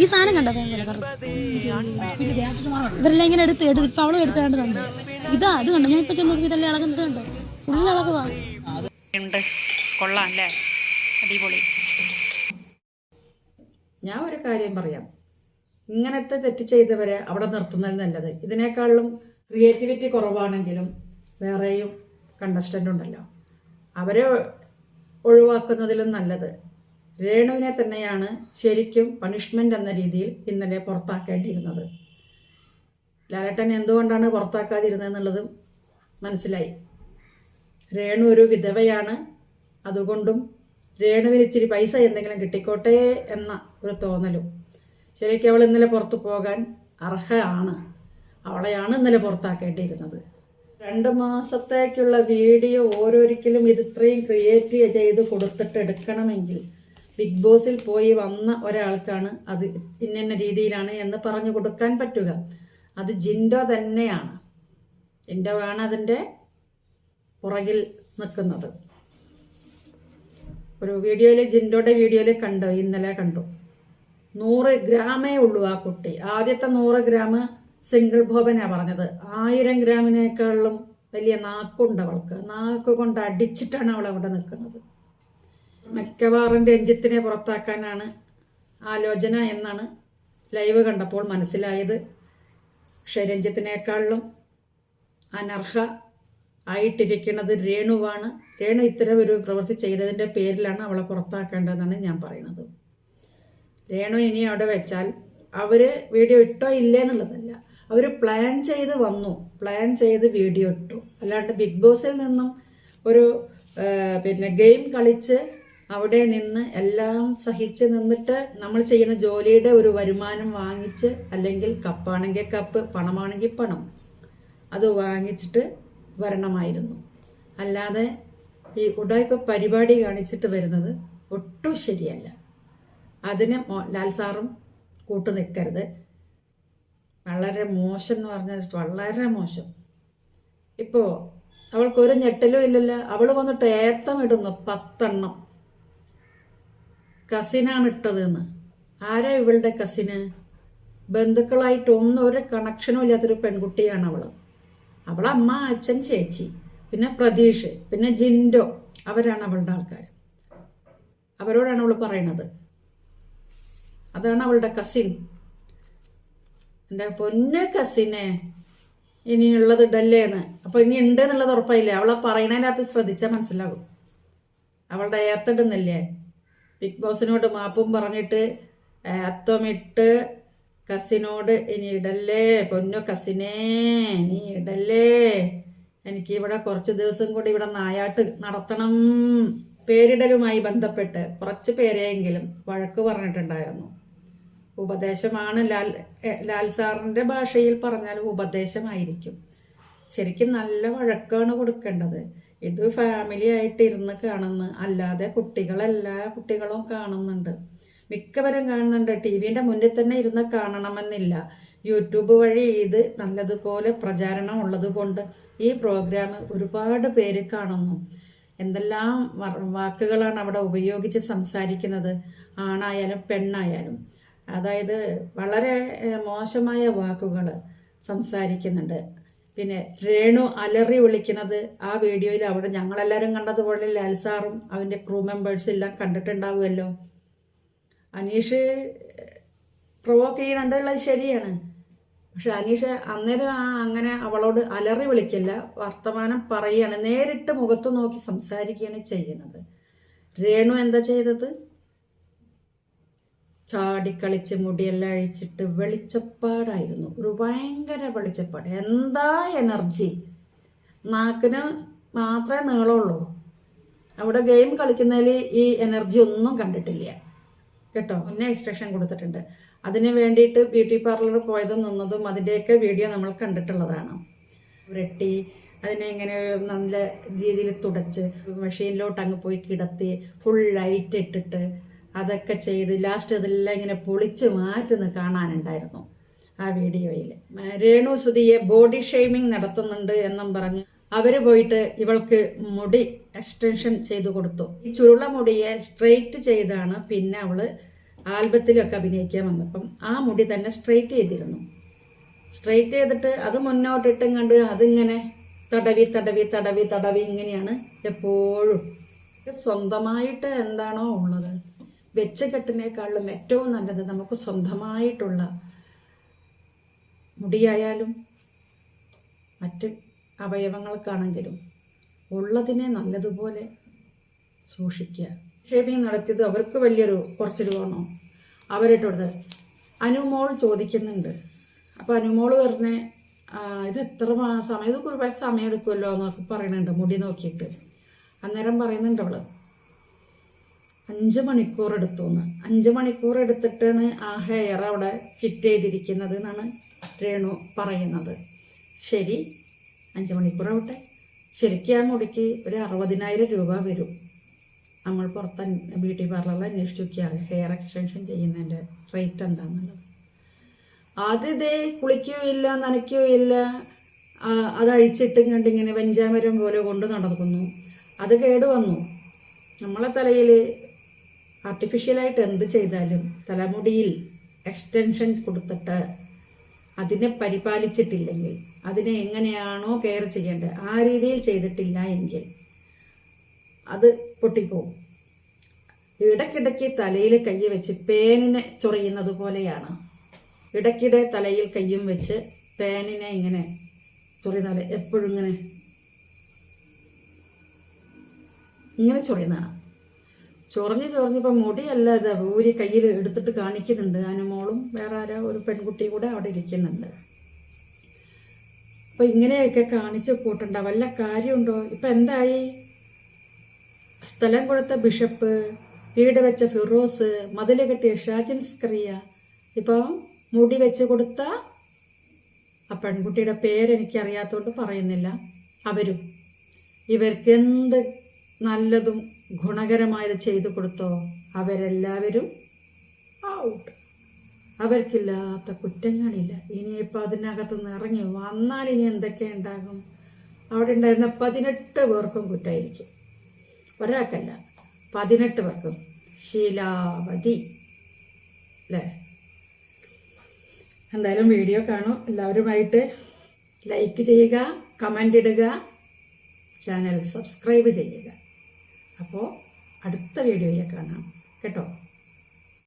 ഈ സാധനം കണ്ടോ? ഭയങ്കര കറുപ്പ്. ഇവരെല്ലാം ഇങ്ങനെ എടുത്ത് എടുത്ത് ഇപ്പൊ അവളും എടുത്തേണ്ടതുണ്ട് ഇതാ അത് കണ്ടോ? ഞാൻ ഇപ്പൊ ചെന്ന് നോക്കി ഇതെല്ലാം ഇളകുന്നത് കണ്ടോ? ഫുള്ള് ഇളകുവാ. കൊള്ളാം അല്ലേ? അടിപൊളി. ഞാൻ ഒരു കാര്യം പറയാം. ഇങ്ങനത്തെ തെറ്റ് ചെയ്തവരെ അവിടെ നിർത്തുന്നത് നല്ലത്. ഇതിനേക്കാളും ക്രിയേറ്റിവിറ്റി കുറവാണെങ്കിലും വേറെയും കണ്ടസ്റ്റന്റ് ഉണ്ടല്ലോ. അവരെ ഒഴിവാക്കുന്നതിലും നല്ലത്. രേണുവിനെ തന്നെയാണ് ശരിക്കും പണിഷ്മെന്റ് എന്ന രീതിയിൽ ഇന്നലെ പുറത്താക്കേണ്ടിയിരുന്നത്. ലാലേട്ടൻ എന്തുകൊണ്ടാണ് പുറത്താക്കാതിരുന്നതെന്നുള്ളതും മനസ്സിലായി. രേണു ഒരു വിധവയാണ്. അതുകൊണ്ടും രേണുവിന് ഇച്ചിരി പൈസ എന്തെങ്കിലും കിട്ടിക്കോട്ടെ എന്ന ഒരു തോന്നലും. ശരിക്കും അവൾ ഇന്നലെ പുറത്തു പോകാൻ അർഹയാണ്. അവളെയാണ് ഇന്നലെ പുറത്താക്കേണ്ടിയിരുന്നത്. രണ്ട് മാസത്തേക്കുള്ള വീഡിയോ ഓരോരിക്കലും ഇത് ഇത്രയും ക്രിയേറ്റ് ചെയ്ത് കൊടുത്തിട്ട് എടുക്കണമെങ്കിൽ ബിഗ് ബോസിൽ പോയി വന്ന ഒരാൾക്കാണ് അത് ഇന്ന രീതിയിലാണ് എന്ന് പറഞ്ഞു കൊടുക്കാൻ പറ്റുക. അത് ജിൻഡോ തന്നെയാണ്. ജിൻഡോ ആണ് അതിന്റെ പുറകിൽ നിൽക്കുന്നത്. ഒരു വീഡിയോയിൽ ജിൻഡോയുടെ വീഡിയോയിൽ കണ്ടു? ഇന്നലെ കണ്ടു. നൂറ് ഗ്രാമേ ഉള്ളൂ ആ കുട്ടി. ആദ്യത്തെ നൂറ് ഗ്രാം സിംഗിൾ ഭോപനാണ് പറഞ്ഞത്. ആയിരം ഗ്രാമിനേക്കാളും വലിയ നാക്കുണ്ട് അവൾക്ക്. നാക്ക് കൊണ്ട് അടിച്ചിട്ടാണ് അവൾ അവിടെ നിൽക്കുന്നത്. മിക്കവാറും രഞ്ജിത്തിനെ പുറത്താക്കാനാണ് ആലോചന എന്നാണ് ലൈവ് കണ്ടപ്പോൾ മനസ്സിലായത്. പക്ഷെ രഞ്ജിത്തിനേക്കാളിലും അനർഹ ആയിട്ടിരിക്കുന്നത് രേണുവാണ്. രേണു ഇത്തരം ഒരു പ്രവൃത്തി ചെയ്തതിന്റെ പേരിലാണ് അവളെ പുറത്താക്കേണ്ടതെന്നാണ് ഞാൻ പറയുന്നത്. രേണു ഇനി അവിടെ വെച്ചാൽ അവർ വീഡിയോ ഇട്ടോ ഇല്ലേ എന്നുള്ളതല്ല. അവർ പ്ലാൻ ചെയ്ത് വന്നു. പ്ലാൻ ചെയ്ത് വീഡിയോ ഇട്ടു. അല്ലാണ്ട് ബിഗ് ബോസിൽ നിന്നും ഒരു പിന്നെ ഗെയിം കളിച്ച് അവിടെ നിന്ന് എല്ലാം സഹിച്ച് നിന്നിട്ട് നമ്മൾ ചെയ്യുന്ന ജോലിയുടെ ഒരു വരുമാനം വാങ്ങിച്ച് അല്ലെങ്കിൽ കപ്പാണെങ്കിൽ കപ്പ് പണമാണെങ്കിൽ പണം. അത് വാങ്ങിച്ചിട്ട് വരണമായിരുന്നു. അല്ലാതെ ഈ ഉടായ്പ പരിപാടി കാണിച്ചിട്ട് വരുന്നത് ഒട്ടും ശരിയല്ല. അതിന് ലാൽ സാറും കൂട്ടു നിൽക്കരുത് വളരെ മോശം എന്ന് പറഞ്ഞാൽ വളരെ മോശം. ഇപ്പോൾ അവൾക്കൊരു ഞെട്ടലും ഇല്ലല്ലോ. അവൾ വന്നിട്ട് ഏത്തം ഇടുന്നു പത്തെണ്ണം. കസിനാണ് ഇട്ടതെന്ന്. ആരാ ഇവളുടെ കസിന്? ബന്ധുക്കളായിട്ട് ഒന്നും ഒരു കണക്ഷനും ഇല്ലാത്തൊരു പെൺകുട്ടിയാണ് അവൾ. അവളെ അമ്മ അച്ഛൻ ചേച്ചി പിന്നെ പ്രതീഷ് പിന്നെ ജിൻഡോ. അവരാണ് അവളുടെ ആൾക്കാർ അവരോടാണ് അവൾ പറയണത്. അതാണ് അവളുടെ കസിൻ എന്റെ പൊന്ന കസിനെ ഇനിയുള്ളത് ഇടല്ലേന്ന്. അപ്പൊ ഇനി ഉണ്ട് എന്നുള്ളത് ഉറപ്പായില്ലേ? അവളെ പറയണതിനകത്ത് ശ്രദ്ധിച്ചാൽ മനസ്സിലാകും. അവളുടെ ഏത്തിടുന്നില്ലേ ബിഗ് ബോസിനോട് മാപ്പും പറഞ്ഞിട്ട് അത്തമിട്ട് കസിനോട് ഇനി ഇടല്ലേ? പൊന്നു കസിനേ നീ ഇടല്ലേ? എനിക്ക് ഇവിടെ കുറച്ച് ദിവസം കൂടി ഇവിടെ നായാട്ട് നടത്തണം. പേരിടലുമായി ബന്ധപ്പെട്ട് കുറച്ച് പേരെയെങ്കിലും വഴക്ക് പറഞ്ഞിട്ടുണ്ടായിരുന്നു. ഉപദേശമാണ് ലാൽ ലാൽ സാറിന്റെ ഭാഷയിൽ പറഞ്ഞാൽ ഉപദേശമായിരിക്കും. ശരിക്കും നല്ല വഴക്കാണ് കൊടുക്കേണ്ടത്. ഇത് ഫാമിലി ആയിട്ട് ഇരുന്ന് കാണുന്ന അല്ലാതെ കുട്ടികളെല്ലാ കുട്ടികളും കാണുന്നുണ്ട്. മിക്കവരും കാണുന്നുണ്ട്. ടി വിന്റെ മുന്നിൽ തന്നെ ഇരുന്ന് കാണണമെന്നില്ല. യൂട്യൂബ് വഴി ഇത് നല്ലതുപോലെ പ്രചാരണം ഉള്ളതുകൊണ്ട് ഈ പ്രോഗ്രാം ഒരുപാട് പേര് കാണുന്നു. എന്തെല്ലാം വാക്കുകളാണ് അവിടെ ഉപയോഗിച്ച് സംസാരിക്കുന്നത്? ആണായാലും പെണ്ണായാലും. അതായത് വളരെ മോശമായ വാക്കുകൾ സംസാരിക്കുന്നുണ്ട്. പിന്നെ രേണു അലറി വിളിക്കുന്നത് ആ വീഡിയോയിൽ അവിടെ ഞങ്ങളെല്ലാവരും കണ്ടതുപോലെ ലാൽസാറും അവന്റെ ക്രൂ മെമ്പേഴ്സും എല്ലാം കണ്ടിട്ടുണ്ടാവുമല്ലോ. അനീഷ് പ്രൊവോക്ക് ചെയ്യണുള്ളത് ശരിയാണ്. പക്ഷെ അനീഷ് അന്നേരം ആ അങ്ങനെ അവളോട് അലറി വിളിക്കില്ല വർത്തമാനം പറയുകയാണ് നേരിട്ട് മുഖത്ത് നോക്കി സംസാരിക്കുകയാണ് ചെയ്യുന്നത്. രേണു എന്താ ചെയ്തത്? ചാടിക്കളിച്ച് മുടിയെല്ലാം അഴിച്ചിട്ട് വെളിച്ചപ്പാടായിരുന്നു. ഒരു ഭയങ്കര വെളിച്ചപ്പാട്. എന്താ എനർജി? നാക്കിന് മാത്രമേ നീളമുള്ളൂ. അവിടെ ഗെയിം കളിക്കുന്നതിൽ ഈ എനർജി ഒന്നും കണ്ടിട്ടില്ല. കേട്ടോ? മുന്നേ എക്സ്ട്രക്ഷൻ കൊടുത്തിട്ടുണ്ട്. അതിന് വേണ്ടിയിട്ട് ബ്യൂട്ടി പാർലർ പോയതും നിന്നതും അതിന്റെയൊക്കെ വീഡിയോ നമ്മൾ കണ്ടിട്ടുള്ളതാണ്. ഉരട്ടി അതിനെ ഇങ്ങനെ നല്ല രീതിയിൽ തുടച്ച് മെഷീനിലോട്ട് അങ്ങ് പോയി കിടത്തി ഫുൾ ലൈറ്റ് ഇട്ടിട്ട് അതൊക്കെ ചെയ്ത് ലാസ്റ്റ് ഇതെല്ലാം ഇങ്ങനെ പൊളിച്ച് മാറ്റുന്ന കാണാനുണ്ടായിരുന്നു ആ വീഡിയോയിൽ. രേണു സുധിയെ ബോഡി ഷെയ്മിങ് നടത്തുന്നുണ്ട് എന്നും പറഞ്ഞ് അവർ പോയിട്ട് ഇവൾക്ക് മുടി എക്സ്റ്റൻഷൻ ചെയ്തു കൊടുത്തു. ഈ ചുരുള മുടിയെ സ്ട്രെയിറ്റ് ചെയ്താണ് പിന്നെ അവൾ ആൽബത്തിലൊക്കെ അഭിനയിക്കാൻ വന്നപ്പം ആ മുടി തന്നെ സ്ട്രെയിറ്റ് ചെയ്തിരുന്നു. സ്ട്രെയിറ്റ് ചെയ്തിട്ട് അത് മുന്നോട്ടിട്ടും കണ്ട് അതിങ്ങനെ തടവി തടവി തടവി തടവി ഇങ്ങനെയാണ് എപ്പോഴും. സ്വന്തമായിട്ട് എന്താണോ ഉള്ളത്. വെച്ച് കെട്ടിനേക്കാളും ഏറ്റവും നല്ലത് നമുക്ക് സ്വന്തമായിട്ടുള്ള മുടിയായാലും മറ്റ് അവയവങ്ങൾക്കാണെങ്കിലും ഉള്ളതിനെ നല്ലതുപോലെ സൂക്ഷിക്കുക. ഷേവിങ് നടത്തിയത് അവർക്ക് വലിയൊരു കുറച്ച് രൂപമാണോ? അവരിട്ടത് അനുമോൾ ചോദിക്കുന്നുണ്ട്. അപ്പോൾ അനുമോൾ പറഞ്ഞ ഇത് എത്ര സമയം ഇത് കുറേ സമയം എടുക്കുമല്ലോ എന്നൊക്കെ പറയുന്നുണ്ട് മുടി നോക്കിയിട്ട്. അന്നേരം പറയുന്നുണ്ട് അവൾ അഞ്ച് മണിക്കൂർ എടുത്തു എന്ന് അഞ്ച് മണിക്കൂർ എടുത്തിട്ടാണ് ആ ഹെയർ അവിടെ ഫിറ്റ് ചെയ്തിരിക്കുന്നത് എന്നാണ് രേണു പറയുന്നത്. ശരി അഞ്ച് മണിക്കൂർ ആവട്ടെ ശരിക്കും ആ മുടിക്ക് ഒരു അറുപതിനായിരം രൂപ വരും. നമ്മൾ പുറത്ത് ബ്യൂട്ടി പാർലറിൽ അന്വേഷിച്ച് ഹെയർ എക്സ്റ്റൻഷൻ ചെയ്യുന്നതിന്റെ റേറ്റ് എന്താണെന്നുള്ളത് ആദ്യം ഇതേ കുളിക്കുകയില്ല നനയ്ക്കുകയില്ല അത് അഴിച്ചിട്ടും കണ്ട് ഇങ്ങനെ വെഞ്ചാമരം പോലെ കൊണ്ട് നടക്കുന്നു. അത് കേടുവന്നു. നമ്മളെ തലയിൽ ആർട്ടിഫിഷ്യലായിട്ട് എന്ത് ചെയ്താലും തലമുടിയിൽ എക്സ്റ്റൻഷൻസ് കൊടുത്തിട്ട് അതിനെ പരിപാലിച്ചിട്ടില്ലെങ്കിൽ അതിനെ എങ്ങനെയാണോ കെയർ ചെയ്യേണ്ടത് ആ രീതിയിൽ ചെയ്തിട്ടില്ല എങ്കിൽ അത് പൊട്ടിപ്പോവും. ഇടയ്ക്കിടയ്ക്ക് തലയിൽ കൈ വെച്ച് പേനിനെ ചൊറിയുന്നത് പോലെയാണ്. ഇടയ്ക്കിടെ തലയിൽ കയ്യും വെച്ച് പേനിനെ ഇങ്ങനെ ചൊറിയുന്ന എപ്പോഴും ഇങ്ങനെ. ഇങ്ങനെ ചൊറിയുന്നതാണ്. ചൊറിഞ്ഞ് ചൊറിഞ്ഞിപ്പോൾ മുടിയല്ല ഇത് ഊരി കയ്യിൽ എടുത്തിട്ട് കാണിക്കുന്നുണ്ട്. അനുമോളും വേറെ ആരോ ഒരു പെൺകുട്ടി കൂടെ അവിടെ ഇരിക്കുന്നുണ്ട്. അപ്പം ഇങ്ങനെയൊക്കെ കാണിച്ച് കൂട്ടണ്ട. വല്ല കാര്യമുണ്ടോ? ഇപ്പം എന്തായി? സ്ഥലം കൊടുത്ത ബിഷപ്പ് വീട് വെച്ച ഫിറോസ് മതിൽ കെട്ടിയ ഷാജിൻ സ്ക്രിയ ഇപ്പോൾ മുടി വെച്ച് കൊടുത്ത ആ പെൺകുട്ടിയുടെ പേരെനിക്ക് അറിയാത്തതുകൊണ്ട് പറയുന്നില്ല. അവരും. ഇവർക്ക് എന്ത് നല്ലതും ഗുണകരമായത് ചെയ്തു കൊടുത്തോ? അവരെല്ലാവരും ഔട്ട് അവർക്കില്ലാത്ത കുറ്റങ്ങളില്ല. ഇനിയിപ്പോൾ അതിനകത്തുനിന്ന് ഇറങ്ങി വന്നാൽ ഇനി എന്തൊക്കെ ഉണ്ടാകും? അവിടെ ഉണ്ടായിരുന്ന പതിനെട്ട് പേർക്കും കുറ്റമായിരിക്കും ഒരാൾക്കല്ല പതിനെട്ട് പേർക്കും. ശീലാവതി. അല്ലേ? എന്തായാലും വീഡിയോ കാണും. എല്ലാവരുമായിട്ട് ലൈക്ക് ചെയ്യുക കമന്റ് ഇടുക ചാനൽ സബ്സ്ക്രൈബ് ചെയ്യുക. അപ്പോൾ അടുത്ത വീഡിയോയിൽ കാണാം. കേട്ടോ?